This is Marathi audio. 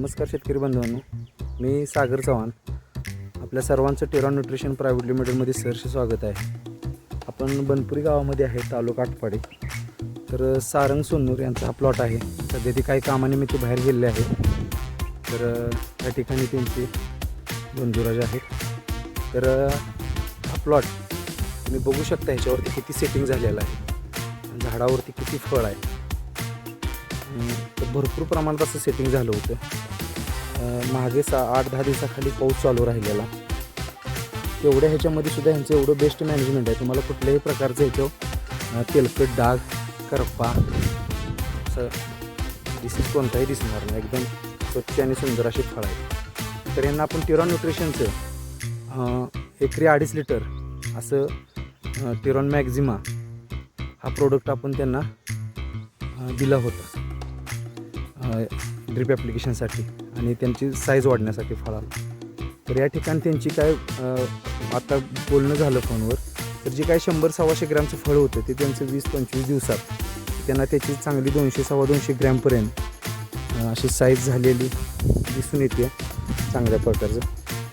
नमस्कार शेतकरी बंधूंनो. मी सागर चव्हाण. आपल्या सर्वांचं टेरॉन न्यूट्रिशन प्रायव्हेट लिमिटेडमध्ये सरसे स्वागत आहे. आपण बनपुरी गावामध्ये आहे तालुका आटपाडे. तर सारंग सोनूर यांचा हा प्लॉट आहे. सध्या ते काही कामानिमित्त बाहेर गेलेले आहे तर या ठिकाणी त्यांची बंधुराज आहेत. तर हा प्लॉट तुम्ही बघू शकता ह्याच्यावरती किती सेटिंग झालेलं आहे. झाडावरती किती फळ आहे. तर भरपूर प्रमाणात असं सेटिंग झालं होतं. मागे सा आठ दहा दिवसाखाली पाऊस चालू राहिलेला. एवढ्या ह्याच्यामध्ये सुद्धा ह्यांचं एवढं बेस्ट मॅनेजमेंट आहे. तुम्हाला कुठल्याही प्रकारचं ह्याच्यावर तेलकट डाग करपा असं डिसीज कोणताही दिसणार नाही. एकदम स्वच्छ आणि सुंदर अशी फळ आहेत. तर यांना आपण टिरॉन न्यूट्रिशनचं एकरी अडीच लिटर असं टिरॉन मॅक्झिमा हा प्रोडक्ट आपण त्यांना दिला होता. ड्रिप ॲप्लिकेशनसाठी आणि त्यांची साईज वाढण्यासाठी फळाला. तर या ठिकाणी त्यांची काय आता बोलणं झालं फोनवर तर जे काय शंभर सव्वाशे ग्रॅमचं फळ होतं ते त्यांचं वीस पंचवीस दिवसात त्यांना त्याची चांगली दोनशे सव्वा दोनशे ग्रॅमपर्यंत अशी साईज झालेली दिसून येते चांगल्या प्रकारचं.